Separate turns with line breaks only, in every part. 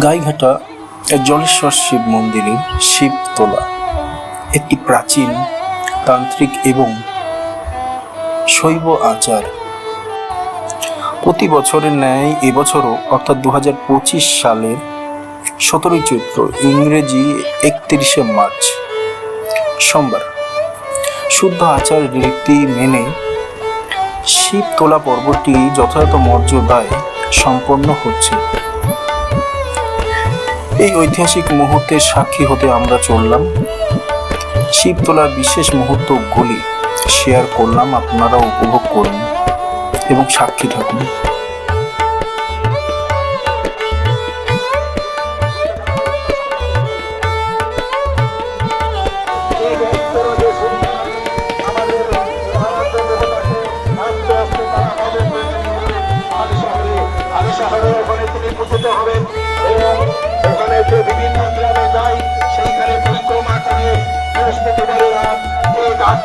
গাইঘাটা জলেশ্বর শিব মন্দিরের শিবতলা একটি প্রাচীন, তান্ত্রিক এবং শৈব আচার। প্রতি বছরের ন্যায় এবছরও অর্থাৎ দু হাজার পঁচিশ সালের সতেরোই চৈত্র, ইংরেজি একত্রিশে মার্চ, সোমবার। শুদ্ধ আচার রীতি মেনে শিব তোলা পর্বটি যথাযথ মর্যাদায় সম্পন্ন হচ্ছে। এই ঐতিহাসিক মুহূর্তের সাক্ষী হতে আমরা চললাম। শিবতলার বিশেষ মুহূর্তগুলি শেয়ার করলাম আপনারা উপভোগ করুন এবং সাক্ষী থাকুন।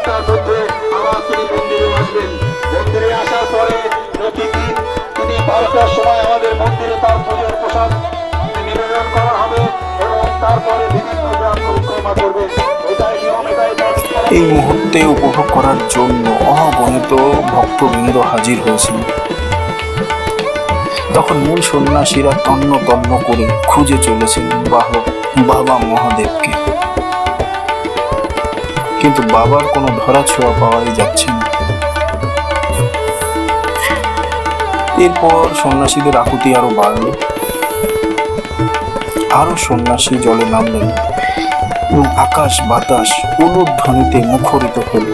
মধ্যে আবার তিনি মন্দিরে আসবেন। মন্দিরে আসার পরে তিনি বারোটার সময় আমাদের মন্দিরে তার পুজোর প্রসাদ নিবেদন করা হবে এবং তারপরে বিভিন্ন গ্রাম পরিক্রমা
এই মুহূর্তে উপভোগ করার জন্য অগণিত ভক্তবৃন্দ হাজির হয়েছিল। তখন মূল সন্ন্যাসীরা তন্ন তন্ন করে খুঁজে চলেছেন বাহ, বাবা মহাদেবকে। কিন্তু বাবার কোনো ধরা ছোঁয়া পাওয়াই যাচ্ছে না। এরপর সন্ন্যাসীদের আকুতি আরও বাড়ল। আরও সন্ন্যাসী জলে নামলেন। এবং আকাশ বাতাস উলুধ্বনিতে মুখরিত হল।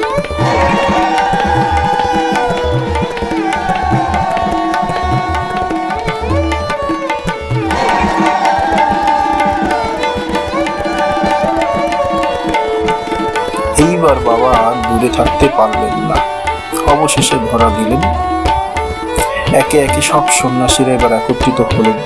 এইবার বাবা আর দূরে থাকতে পারলেন না। অবশেষে ধরা দিলেন। একে একে সব সন্ন্যাসীরা এবার একত্রিত হলেন।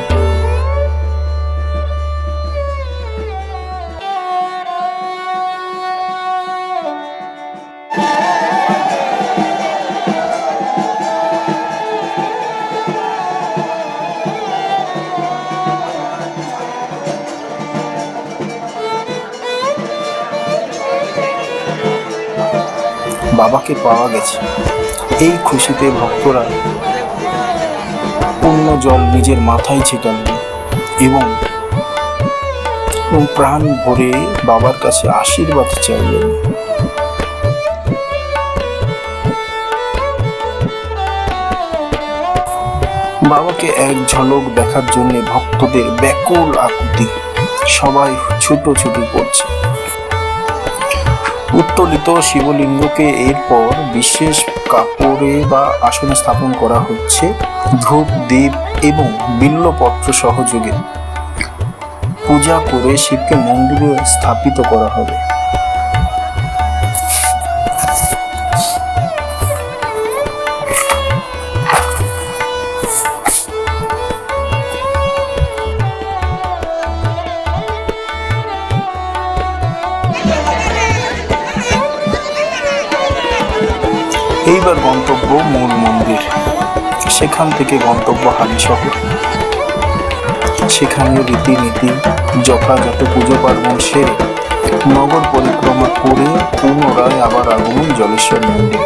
বাবাকে পাওয়া গেছে। এই খুশিতে ভক্তরা পূর্ণ জল নিজের মাথায় ছিটালেন এবং প্রাণ ভরে বাবার কাছে আশীর্বাদ চাইলেন। বাবাকে এক ঝলক দেখার জন্য ভক্তদের ব্যাকুল আকুতি সবাই ছুটোছুটি করছে। উত্তোলিত শিবলিঙ্গকে এরপর বিশেষ কাপড়ে বা আসনে স্থাপন করা হচ্ছে ধূপ দ্বীপ এবং বিল্লপত্র সহযোগে। পূজা করে শিবকে মন্দিরে স্থাপিত করা হবে। এইবার গন্তব্য মূল মন্দির। সেখান থেকে গন্তব্য হালি শহর সেখানে রীতিনীতি, যথাযথ পুজো পার্বণ সেরে নগর পরিক্রমা করে পুনরায় আবার আগমন জলেশ্বর মন্দির।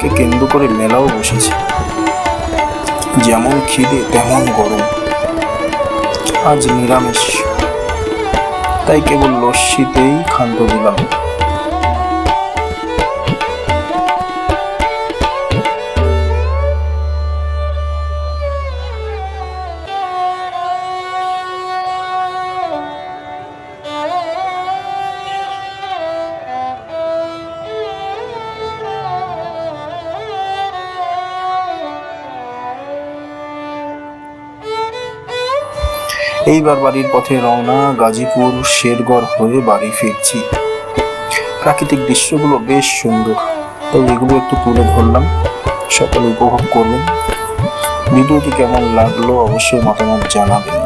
বাবাকে কেন্দ্র করে মেলাও বসেছে। যেমন খিদে, তেমন গরম। আজ নিরামিষ। তাই কেবল লস্যিতেই খান্ত দিলাম। এইবার বাড়ির পথে রওনা, গাজীপুর, শেরগড় হয়ে বাড়ি ফিরছি। প্রাকৃতিক দৃশ্যগুলো বেশ সুন্দর। তাই এগুলো একটু তুলে ধরলাম। সকলে উপভোগ করবেন। ভিডিওটি কেমন লাগল অবশ্যই মতামত জানাবেন।